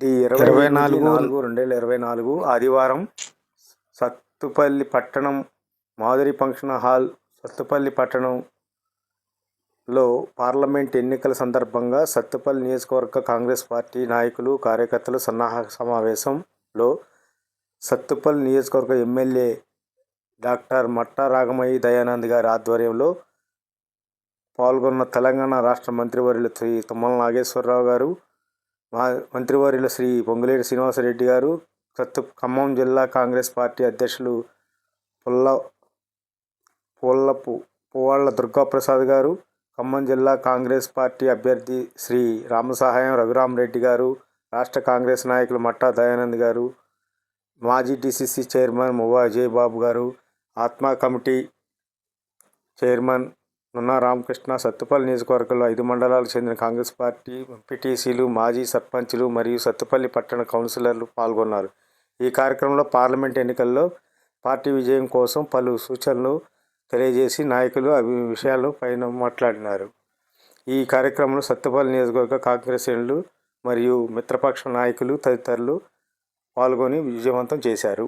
The ఇరవై నాలుగు. నాలుగు రెండు వేల ఇరవై నాలుగు ఆదివారం సత్తుపల్లి పట్టణం మాదిరి ఫంక్షన్ హాల్ సత్తుపల్లి పట్టణంలో పార్లమెంట్ ఎన్నికల సందర్భంగా సత్తుపల్లి నియోజకవర్గ కాంగ్రెస్ పార్టీ నాయకులు కార్యకర్తలు సన్నాహక సమావేశంలో సత్తుపల్లి నియోజకవర్గ ఎమ్మెల్యే డాక్టర్ మట్టా రాగమయ్య దయానంద్ గారి ఆధ్వర్యంలో పాల్గొన్న తెలంగాణ రాష్ట్ర మంత్రివర్యులు శ్రీ తుమ్మల నాగేశ్వరరావు గారు మా మంత్రివర్యులు శ్రీ పొంగులేటి శ్రీనివాసరెడ్డి గారు సత్తు ఖమ్మం జిల్లా కాంగ్రెస్ పార్టీ అధ్యక్షులు పుల్ల పుల్లపు పువ్వాళ్ళ దుర్గాప్రసాద్ గారు ఖమ్మం జిల్లా కాంగ్రెస్ పార్టీ అభ్యర్థి శ్రీ రామసహాయం రఘురామరెడ్డి గారు రాష్ట్ర కాంగ్రెస్ నాయకులు మట్టా దయానంద్ గారు మాజీ డిసిసి చైర్మన్ మువ్వా అజయ్ బాబు గారు ATMA committee chairman Nunna Ramakrishna Sathupalli నియోజకవర్గంలో ఐదు మండలాలకు చెందిన కాంగ్రెస్ పార్టీ ఎంపీటీసీలు మాజీ సర్పంచ్లు మరియు సత్తుపల్లి పట్టణ కౌన్సిలర్లు పాల్గొన్నారు. ఈ కార్యక్రమంలో పార్లమెంట్ ఎన్నికల్లో పార్టీ విజయం కోసం పలు సూచనలు తెలియజేసి నాయకులు అవి విషయాలు పైన మాట్లాడినారు. ఈ కార్యక్రమంలో సత్తుపల్లి నియోజకవర్గ కాంగ్రెస్ శ్రేణులు మరియు మిత్రపక్ష నాయకులు తదితరులు పాల్గొని విజయవంతం చేశారు.